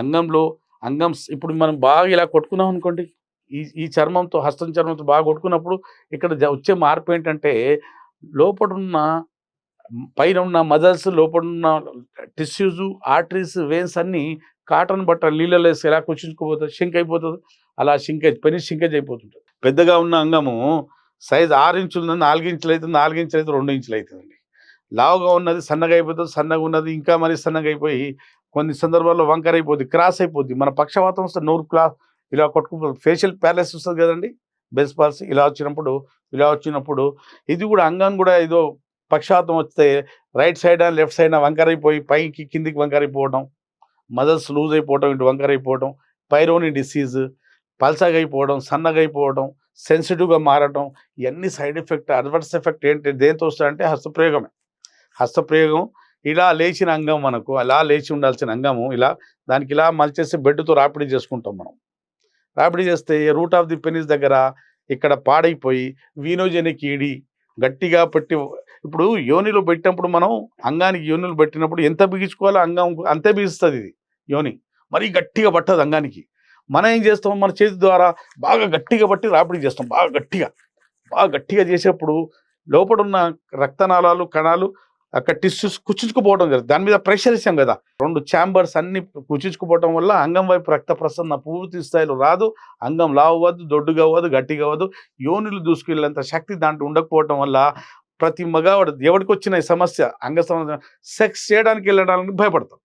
అంగంలో అంగం ఇప్పుడు మనం బాగా ఇలా కొట్టుకున్నాం అనుకోండి ఈ ఈ చర్మంతో హస్తం చర్మంతో బాగా కొట్టుకున్నప్పుడు ఇక్కడ వచ్చే మార్పు ఏంటంటే లోపల ఉన్న పైన ఉన్న మజల్స్ లోపల ఉన్న టిష్యూస్ ఆర్టరీస్ వెయిన్స్ అన్ని కాటన్ బట్ట నీళ్ళలో వేసి ఎలా కుచించుకుపోతుంది షింక్ అయిపోతుంది. అలా షింకేజ్ పని షింకేజ్ అయిపోతుంటుంది. పెద్దగా ఉన్న అంగము సైజ్ ఆరు ఇంచులు ఉన్నది నాలుగు ఇంచులు అవుతుంది నాలుగు ఇంచులు అయితే రెండు ఇంచులు అవుతుందండి. లావుగా ఉన్నది సన్నగా అయిపోతుంది సన్నగా ఉన్నది ఇంకా మరీ సన్నగా అయిపోయి కొన్ని సందర్భాల్లో వంకర అయిపోద్ది క్రాస్ అయిపోద్ది. మన పక్షవాతం వస్తే నోరు క్లాస్ ఇలా కొట్టుకుపోతుంది ఫేషియల్ ప్యాలెస్ వస్తుంది కదండి బెస్ పాల్స్ ఇలా వచ్చినప్పుడు ఇలా వచ్చినప్పుడు. ఇది కూడా అంగం కూడా ఏదో పక్షవాతం వస్తే రైట్ సైడ్ లెఫ్ట్ సైడ్ వంకర అయిపోయి పైకి కిందికి వంకర అయిపోవడం మదర్స్ లూజ్ అయిపోవడం ఇటు వంకర అయిపోవడం పైరోని డిసీజ్ పల్సగా అయిపోవడం సన్నగా అయిపోవడం సెన్సిటివ్గా మారడం ఇవన్నీ సైడ్ ఎఫెక్ట్ అడ్వర్స్ ఎఫెక్ట్ ఏంటి దేంతో వస్తాయంటే హస్తప్రయోగమే. హస్తప్రయోగం ఇలా లేచిన అంగం మనకు అలా లేచి ఉండాల్సిన అంగము ఇలా దానికి ఇలా మలిచేసి బెడ్తో రాపిడి చేసుకుంటాం మనం. రాపిడి చేస్తే రూట్ ఆఫ్ ది పెనిస్ దగ్గర ఇక్కడ పాడైపోయి వీనోజెనిక్ ఈడి గట్టిగా పెట్టి ఇప్పుడు యోనిలో పెట్టినప్పుడు మనం అంగానికి యోనిలో పెట్టినప్పుడు ఎంత బిగించుకోవాలో అంగం అంతే బిగిస్తుంది ఇది యోని. మరీ గట్టిగా పట్టదు అంగానికి. మనం ఏం చేస్తాం? మన చేతి ద్వారా బాగా గట్టిగా పట్టి రాపిడి చేస్తాం బాగా గట్టిగా. బాగా గట్టిగా చేసేప్పుడు లోపల ఉన్న రక్తనాళాలు కణాలు అక్కడ టిష్యూస్ కుచించుకుపోవడం జరుగుతుంది. దాని మీద ప్రెషర్ ఇచ్చాం కదా. రెండు ఛాంబర్స్ అన్ని కుచించుకుపోవడం వల్ల అంగం వైపు రక్త ప్రసరణ పూర్తి స్థాయిలో రాదు. అంగం లావు అవ్వదు దొడ్డుగా అవ్వదు గట్టిగా అవ్వదు. యోనిలు దూసుకెళ్ళేంత శక్తి దాంట్లో ఉండకపోవడం వల్ల ప్రతి మగవాడు ఎవరికి వచ్చిన సమస్య అంగ సమస్య సెక్స్ చేయడానికి వెళ్ళడానికి భయపడతాం.